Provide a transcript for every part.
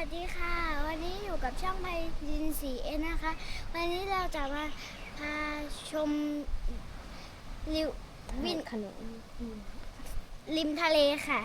วัสดีค่ะ วันนี้อยู่กับช่องไพยินสีเอนะคะ วันนี้เราจะมาพาชมริววินขนมริมทะเลค่ะ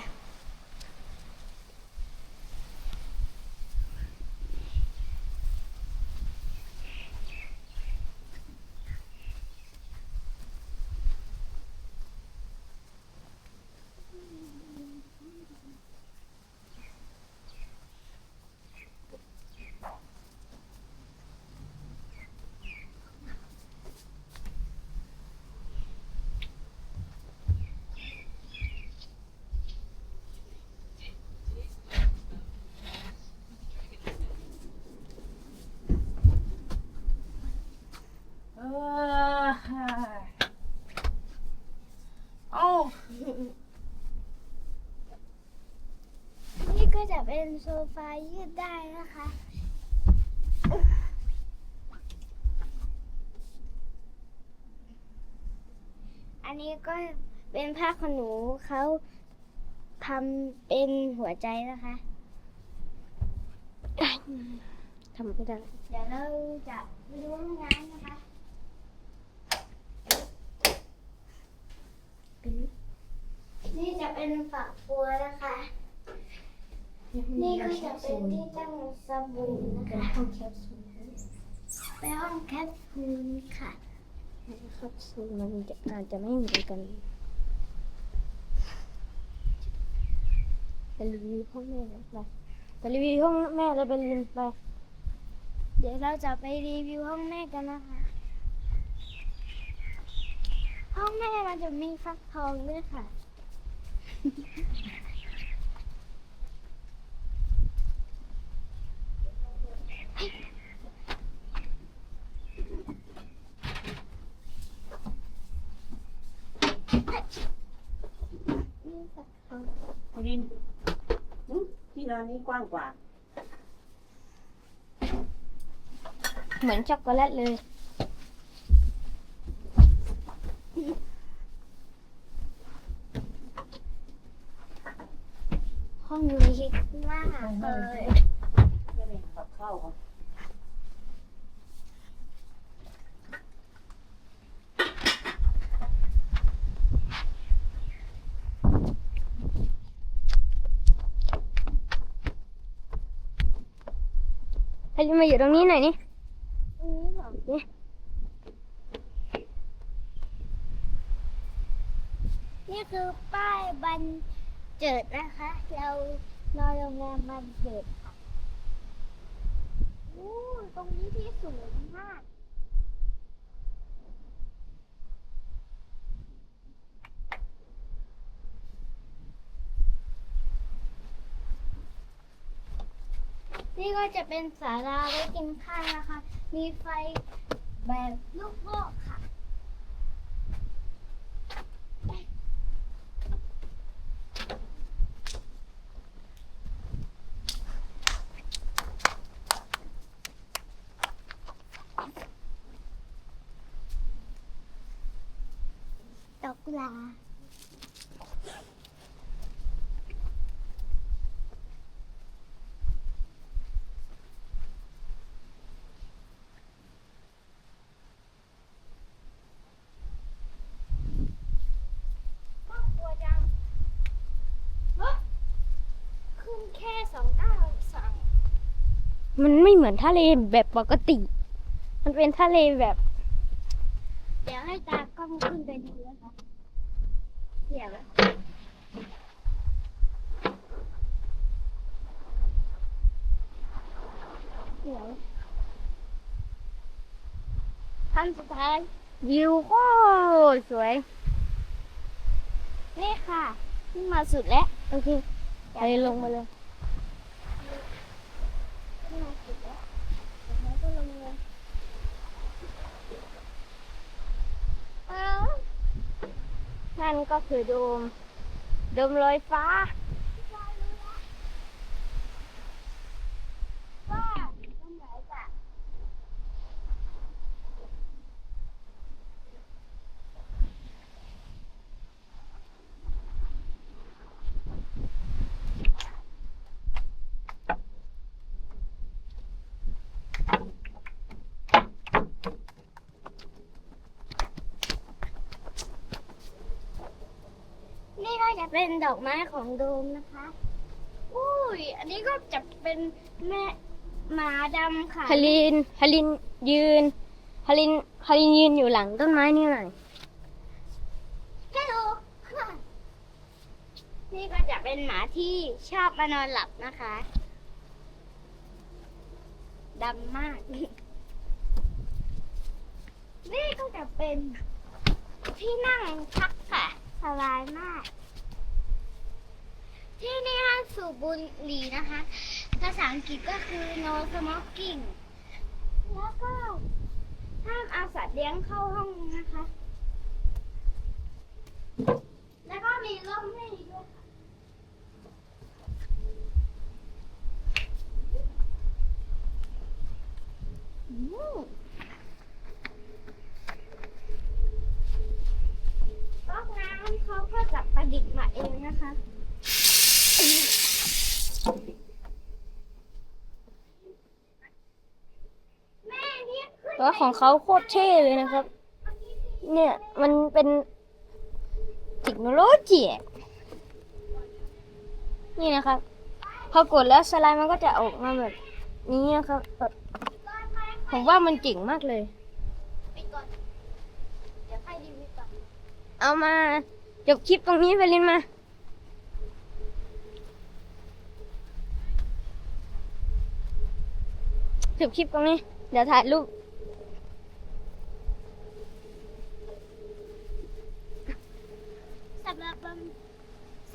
เออเอ้า นี่ก็จะ เป็นโซฟายืดได้นะคะ อันนี้ก็เป็นผ้าขนหนูเขาทำเป็นหัวใจนะคะทำไม่ได้เดี๋ยวเราจะไปดูห้องน้ำนะคะ นี่จะเป็นฝักบัวนะคะ นี่ก็จะเป็นที่ตั้งสบู่นะคะห้องแคปซูลไปห้องแคปซูลค่ะแคปซูลมันจะอาจจะไม่เหมือนกันไปรีวิวห้องแม่ไปไปรีวิวห้องแม่เลยไปรีวิวไป เดี๋ยวเราจะไปรีวิวห้องแม่กันนะคะห้องแม่มันจะมีฟักทองด้วยค่ะ นี่ฟักทอง ดินหึที่นอนนี้กว้างกว่า เหมือนช็อกโกแลตเลย ห้องนี้ชิคมากเลย จะไปกับข้าว ก่อนให้มาอยู่ตรงนี้หน่อยนี่ตรงนี้เหรอนี่นี่คือป้ายบันเจิดนะคะ เรานอนโรงแรมบันเจิดค่ะโอ้ตรงนี้ที่สูงมาก นี่ก็จะเป็นศาลาไว้กินข้าวนะคะ มีไฟแบบลูกโลกค่ะดอกกุหลาบน่ากลัวจังฮะขึ้น แค่สองเก้าสองมันไม่เหมือนทะเลแบบปกติ มันเป็นทะเลแบบ เดี๋ยวให้ตากล้องขึ้นไปดูนะคะเดี๋ยวเดี๋ยวขั้นสุดท้ายวิวโคตรสวย นี่ค่ะ ขึ้นมาสุดแล้ว โอเคไปลงมาเลย ขึ้นมาสุดแล้วเดี๋ยวเราก็ลงเลยอ้าวนั่นก็คือโดม โดมลอยฟ้าตรงไหนจ้ะ เป็นดอกไม้ของโดมนะคะ อุ้ย อันนี้ก็จะเป็นแม่หมาดำค่ะ ฮารินฮารินยืนฮารินฮารินยืนอยู่หลังต้นไม้นี่หน่อยฮัลโหลค่ะ นี่ก็จะเป็นหมาที่ชอบมานอนหลับนะคะดำมาก นี่ก็จะเป็นที่นั่งพักค่ะ สบายมาก ที่นี่ห้ามสูบบุหรี่นะคะ ภาษาอังกฤษก็คือ no smoking แล้วก็ห้ามเอาสัตว์เลี้ยงเข้าห้องนะคะ แล้วก็มีร่มให้ด้วยค่ะอืมก๊อกน้ำเขาก็จะประดิษฐ์มาเองนะคะ แต่ว่าของเขาโคตรเท่เลยนะครับ เนี่ยมันเป็นเทคโนโลยีนี่นะครับ พอกดแล้วสไลด์มันก็จะออกมาแบบนี้นะครับ ผมว่ามันเจ๋งมากเลย เอนเอามาจบคลิปตรงนี้ไปลินมา จบคลิปตรงนี้ เดี๋ยวถ่ายรูปสำหรับวัน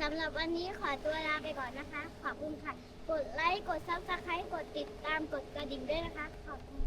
สำหรับวันนี้ขอตัวลาไปก่อนนะคะ ขอบคุณค่ะ กดไลค์ กดซับสไครต์กดติดตาม กดกระดิ่งด้วยนะคะ ขอบคุณ